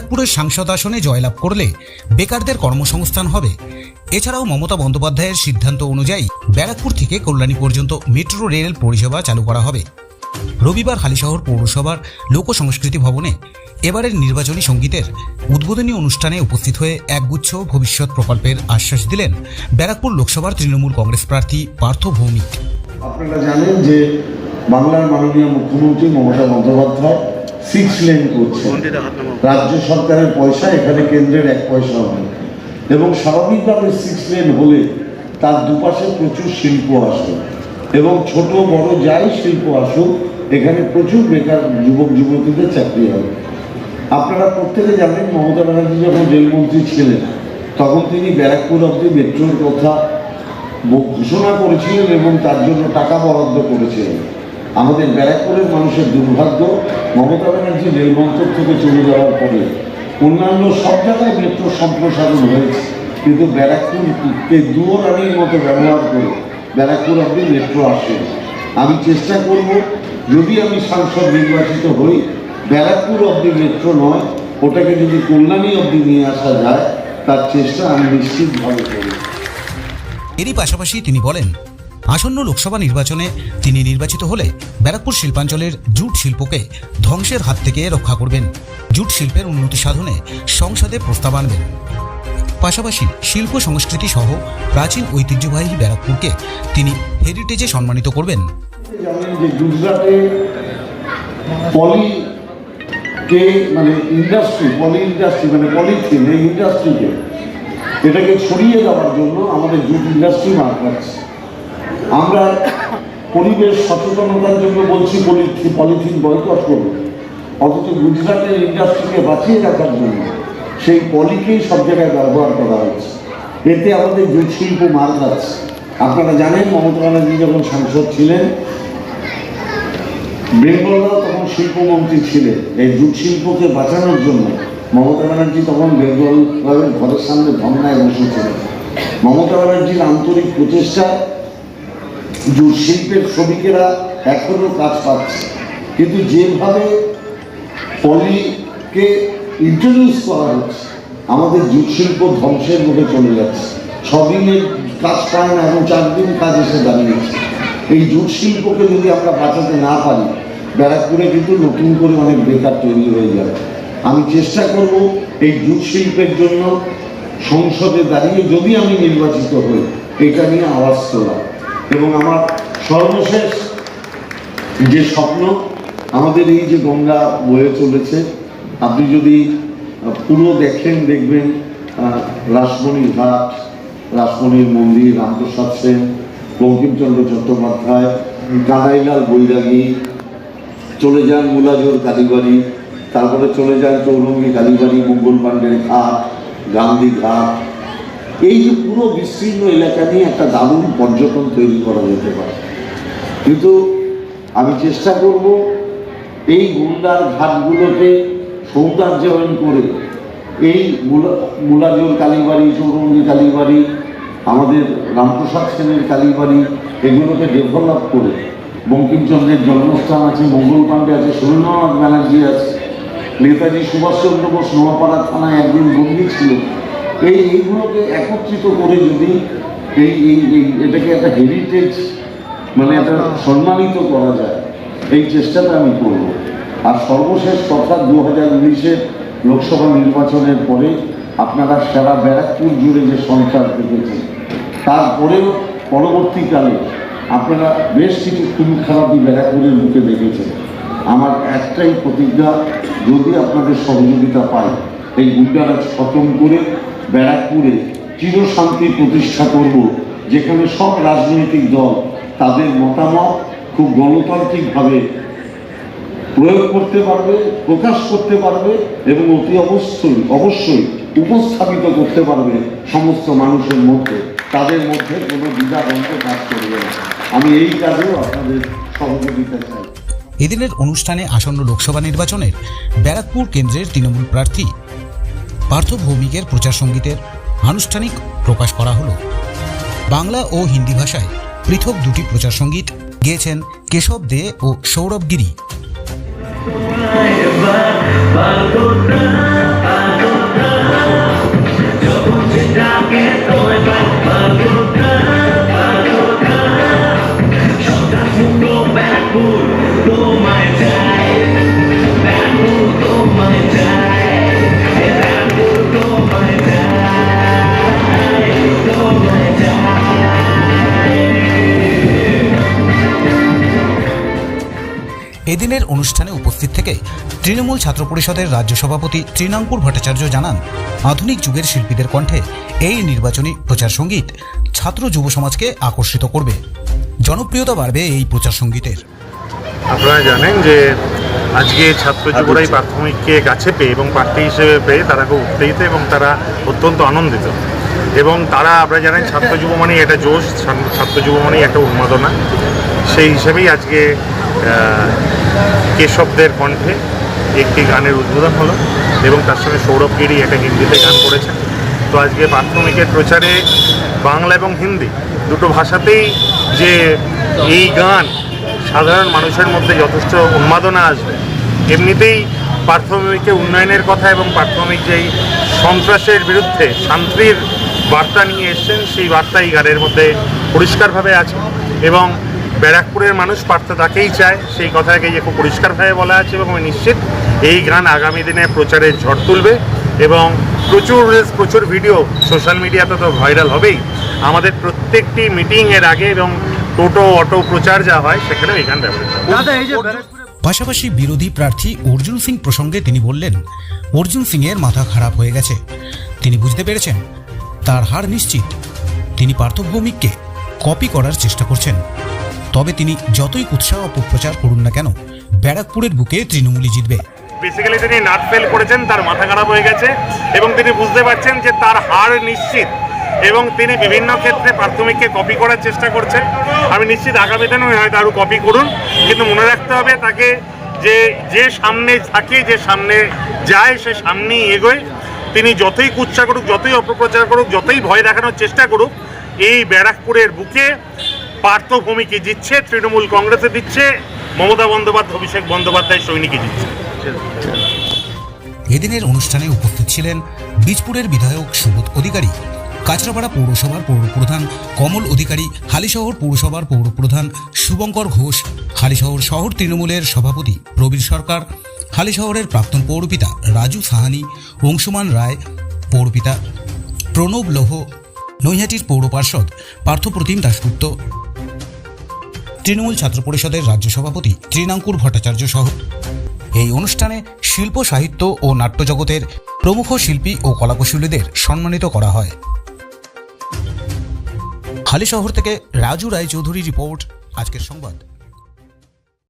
ব্যারাকপুরের সাংসদ আসনে জয়লাভ করলে বেকারদের কর্মসংস্থান হবে। এছাড়াও মমতা বন্দ্যোপাধ্যায়ের সিদ্ধান্ত অনুযায়ী ব্যারাকপুর থেকে কল্যাণী পর্যন্ত মেট্রো, রেল পরিষেবা চালু করা হবে। রবিবার হালিশহর পৌরসভার লোক সংস্কৃতি ভবনে এবারের নির্বাচনী সঙ্গীতের উদ্বোধনী অনুষ্ঠানে উপস্থিত হয়ে একগুচ্ছ ভবিষ্যৎ প্রকল্পের আশ্বাস দিলেন ব্যারাকপুর লোকসভার তৃণমূল কংগ্রেস প্রার্থী পার্থ ভৌমিক। আপনারা জানেন যে বাংলার মাননীয় মুখ্যমন্ত্রী মমতা বন্দ্যোপাধ্যায় সিক্স লেন করছে। রাজ্য সরকারের পয়সা, এখানে কেন্দ্রের এক পয়সা হবে। এবং স্বাভাবিকভাবে সিক্স লেন হলে তার দুপাশে প্রচুর শিল্প আসবে। এবং ছোট বড় যাই শিল্প আসুক, এখানে প্রচুর বেকার যুবক যুবতীদের চাকরি হবে। আপনারা প্রত্যেকে জানেন, মমতা ব্যানার্জি যখন রেলমন্ত্রী ছিলেন, তখন তিনি ব্যারাকপুর অব্দি মেট্রোর কথা ঘোষণা করেছিলেন এবং তার জন্য টাকা বরাদ্দ করেছিলেন। আমাদের ব্যারাকপুরের মানুষের দুর্ভাগ্য, মমতা ব্যানার্জি রেলমন্ত্রক থেকে চলে যাওয়ার পরে অন্যান্য সব জায়গায় মেট্রো সম্প্রসারণ হয়েছে। কিন্তু ব্যারাকপুরকে দুয়োরানির মতো ব্যবহার করে ব্যারাকপুর অব্দি মেট্রো আসে। আমি চেষ্টা করব, যদি আমি সাংসদ নির্বাচিত হই, ব্যারাকপুর অব্দি মেট্রো নয়, ওটাকে যদি কল্যাণী অব্দি নিয়ে আসা যায়, তার চেষ্টা আমি নিশ্চিতভাবে করব। এরই পাশাপাশি তিনি বলেন আসন্ন লোকসভা নির্বাচনে তিনি নির্বাচিত হলে ব্যারাকপুর শিল্পাঞ্চলের জুট শিল্পকে ধ্বংসের হাত থেকে রক্ষা করবেন। জুট শিল্পের উন্নতি সাধনে সংসদে প্রস্তাব আনবেন। পাশাপাশি শিল্প সংস্কৃতি সহ প্রাচীন ঐতিহ্যবাহী ব্যারাকপুরকে তিনি হেরিটেজে সম্মানিত করবেন। কে মানে ইন্ডাস্ট্রি পলি ইন্ডাস্ট্রি মানে পলিথিন এই ইন্ডাস্ট্রিকে এটাকে ছড়িয়ে দেওয়ার জন্য আমাদের জুট ইন্ডাস্ট্রি মার আমরা পরিবেশ সচেতনতার জন্য বলছি পলিথিন পলিথিন বয়কট করব অথচ গুজরাটের ইন্ডাস্ট্রিকে বাঁচিয়ে রাখার জন্য সেই পলিকেই সব জায়গায় ব্যবহার করা হচ্ছে। এতে আমাদের জুট শিল্প মার খাচ্ছে। আপনারা জানেন, মমতা ব্যানার্জি যখন সাংসদ ছিলেন বেঙ্গলরাও তখন শিল্পমন্ত্রী ছিলেন। এই জুট শিল্পকে বাঁচানোর জন্য মমতা ব্যানার্জি তখন বেঙ্গলের ঘরের সামনে ধর্নায় বসেছিলেন। মমতা ব্যানার্জির আন্তরিক প্রচেষ্টায় জুট শিল্পের শ্রমিকেরা এখনও কাজ পাচ্ছে। কিন্তু যেভাবে পলিকে ইন্ট্রোডিউস করা হচ্ছে, আমাদের জুট শিল্প ধ্বংসের মুখে চলে যাচ্ছে। ছদিনের কাজ পায় না, এবং চার দিন কাজ এসে দাঁড়িয়েছে। এই জুট শিল্পকে যদি আমরা বাঁচাতে না পারি, ব্যারাকপুরে কিন্তু নতুন করে অনেক বেকার তৈরি হয়ে যাবে। আমি চেষ্টা করব এই জুট শিল্পের জন্য সংসদে দাঁড়িয়ে যদি আমি নির্বাচিত হই, এটা নিয়ে আওয়াজ তোলা এবং আমার সর্বশেষ যে স্বপ্ন, আমাদের এই যে গঙ্গা বয়ে চলেছে, আপনি যদি পুরো দেখেন, দেখবেন রাসমণির ঘাট, রাসমণির মন্দির, রামপ্রসাদ সেন, বঙ্কিমচন্দ্র চট্টোপাধ্যায় কানাইলাল বৈরাগী, চলে যান মুলাজোর কালীবাড়ি, তারপরে চলে যান চৌরঙ্গি কালীবাড়ি, মঙ্গল পাণ্ডের ঘাট, গান্ধী ঘাট এই যে পুরো বিস্তীর্ণ এলাকা নিয়ে একটা দারুণ পর্যটন তৈরি করা যেতে পারে। কিন্তু আমি চেষ্টা করব এই গুন্ডার ঘাটগুলোকে সৌন্দর্যায়ন করে, এই মুলা, মুলাজোর কালীবাড়ি, চৌরঙ্গি কালীবাড়ি, আমাদের রামপ্রসাদ সেনের কালীবাড়ি, এগুলোকে ডেভেলপ করে বঙ্কিমচন্দ্রের জন্মস্থান আছে, মঙ্গল পাণ্ডে আছে, সুরেন্দ্রনাথ ব্যানার্জি আছে, নেতাজি সুভাষচন্দ্র বোস নোয়াপাড়া থানায় একদিন বন্দী ছিল। এই এইগুলোকে একত্রিত করে যদি এই এই এটাকে একটা হেরিটেজ মানে একটা সম্মানিত করা যায়, এই চেষ্টাটা আমি করব। আর সর্বশেষ কথা দু হাজার উনিশের লোকসভা নির্বাচনের পরে আপনারা সারা ব্যারাকপুর জুড়ে যে সঞ্চার দেখেছেন, তারপরেও পরবর্তীকালে আপনারা বেশ কিছু খুন খারাপই ব্যারাকপুরের মুখে দেখেছেন। আমার একটাই প্রতিজ্ঞা, যদি আপনাদের সহযোগিতা পাই এই গুন্ডারাজ খতম করে ব্যারাকপুরে চিরশান্তি প্রতিষ্ঠা করব, যেখানে সব রাজনৈতিক দল তাদের মতামত খুব গণতান্ত্রিকভাবে প্রয়োগ করতে পারবে, প্রকাশ করতে পারবে এবং অতি অবশ্যই অবশ্যই উপস্থাপিত করতে পারবে সমস্ত মানুষের মধ্যে। তাদের মধ্যে কোনো দ্বিধাদ্বন্দ্ব কাজ করবে না। আমি এই কাজেও আপনাদের সহযোগিতা চাই। এদিনের অনুষ্ঠানে আসন্ন লোকসভা নির্বাচনের ব্যারাকপুর কেন্দ্রের তৃণমূল প্রার্থী পার্থ ভৌমিকের প্রচার সঙ্গীতের আনুষ্ঠানিক প্রকাশ করা হলো। বাংলা ও হিন্দি ভাষায় পৃথক দুটি প্রচার সংগীত গেয়েছেন কেশব দে ও সৌরভ গিরি। এদিনের অনুষ্ঠানে উপস্থিত থেকে তৃণমূল ছাত্র পরিষদের রাজ্য সভাপতি তৃণাঙ্কুর ভট্টাচার্য জানান আধুনিক যুগের শিল্পীদের কণ্ঠে এই নির্বাচনী প্রচার সংগীত ছাত্র যুব সমাজকে আকর্ষিত করবে। জনপ্রিয়তা বাড়বে এই প্রচার সঙ্গীতের। আপনারা জানেন যে আজকে ছাত্র যুবরাই প্রাথমিককে কাছে পেয়ে এবং প্রার্থী হিসেবে পেয়ে তারা খুব উত্তেজিত এবং তারা অত্যন্ত আনন্দিত। এবং তারা আপনারা জানেন ছাত্র যুব মানেই একটা জোশ ছাত্র- যুব মানেই একটা উন্মাদনা। সেই হিসেবেই আজকে কেশবদের কণ্ঠে একটি গানের উদ্বোধন হলো এবং তার সঙ্গে সৌরভ গিরি একটা হিন্দিতে গান করেছেন। তো আজকে প্রাথমিকের প্রচারে বাংলা এবং হিন্দি দুটো ভাষাতেই যে এই গান সাধারণ মানুষের মধ্যে যথেষ্ট উন্মাদনা আসবে, এমনিতেই প্রাথমিকের উন্নয়নের কথা এবং প্রাথমিক যেই সন্ত্রাসের বিরুদ্ধে শান্তির বার্তা নিয়ে এসছেন, সেই বার্তা এই গানের মধ্যে পরিষ্কারভাবে আছে এবং ব্যারাকপুরের মানুষ পার্থ তাকেই চায়। সেই কথাকে যে খুব পরিষ্কারভাবে বলা আছে এবং আমি নিশ্চিত এই গান আগামী দিনে প্রচারের ঝড় তুলবে এবং প্রচুর রিলস প্রচুর ভিডিও সোশ্যাল মিডিয়াতে তো ভাইরাল হবেই। আমাদের প্রত্যেকটি মিটিংয়ের আগে এবং টোটো অটো প্রচার যা হয় সেখানেও এই গান ব্যবহৃত পাশাপাশি বিরোধী প্রার্থী অর্জুন সিং প্রসঙ্গে তিনি বললেন অর্জুন সিংয়ের মাথা খারাপ হয়ে গেছে। তিনি বুঝতে পেরেছেন তার হার নিশ্চিত। তিনি পার্থভৌমিককে কপি করার চেষ্টা করছেন। তবে তিনি যতই উৎসাহ অপপ্রচার করুন না কেন, ব্যারাকপুরের বুকে তৃণমূলই জিতবে। বেসিক্যালি তিনি নাট ফেল করেছেন, তার মাথা খারাপ হয়ে গেছে, এবং তিনি বুঝতে পারছেন যে তার হার নিশ্চিত, এবং তিনি বিভিন্ন ক্ষেত্রে প্রাথমিককে কপি করার চেষ্টা করছেন। আমি নিশ্চিত আগামী দিনে হয়তো আরও কপি করুন, কিন্তু মনে রাখতে হবে তাকে যে যে সামনে থাকে, যে সামনে যায়, সে সামনেই এগোয়। তিনি যতই কুচ্ছা করুক, যতই অপপ্রচার করুক, যতই ভয় দেখানোর চেষ্টা করুক, এই ব্যারাকপুরের বুকে পার্থভূমিকে দিচ্ছে তৃণমূল কংগ্রেসে দিচ্ছে, মমতা বন্দ্যোপাধ্যায়, অভিষেক বন্দ্যোপাধ্যায় সৈনিকে দিচ্ছে এদিনের অনুষ্ঠানে উপস্থিত ছিলেন বীজপুরের বিধায়ক সুবোধ অধিকারী, কাঁচরাপাড়া পৌরসভার পৌরপ্রধান কমল অধিকারী, হালিশহর পৌরসভার পৌরপ্রধান শুভঙ্কর ঘোষ, হালিশহর শহর তৃণমূলের সভাপতি প্রবীর সরকার, হালিশহরের প্রাক্তন পৌরপিতা রাজু সাহানি, অংশুমান রায়, পৌরপিতা প্রণব লোহ, নৈহাটির পৌর পার্ষদ পার্থপ্রতিম দাশগুপ্ত তৃণমূল ছাত্র পরিষদের রাজ্য সভাপতি ত্রিনাঙ্কুর ভট্টাচার্য সহ। এই অনুষ্ঠানে শিল্প, সাহিত্য ও নাট্যজগতের প্রমুখ শিল্পী ও কলাকুশলীদের সম্মানিত করা হয়। হালি শহর থেকে রাজু রায়চৌধুরী রিপোর্ট, আজকের সংবাদ।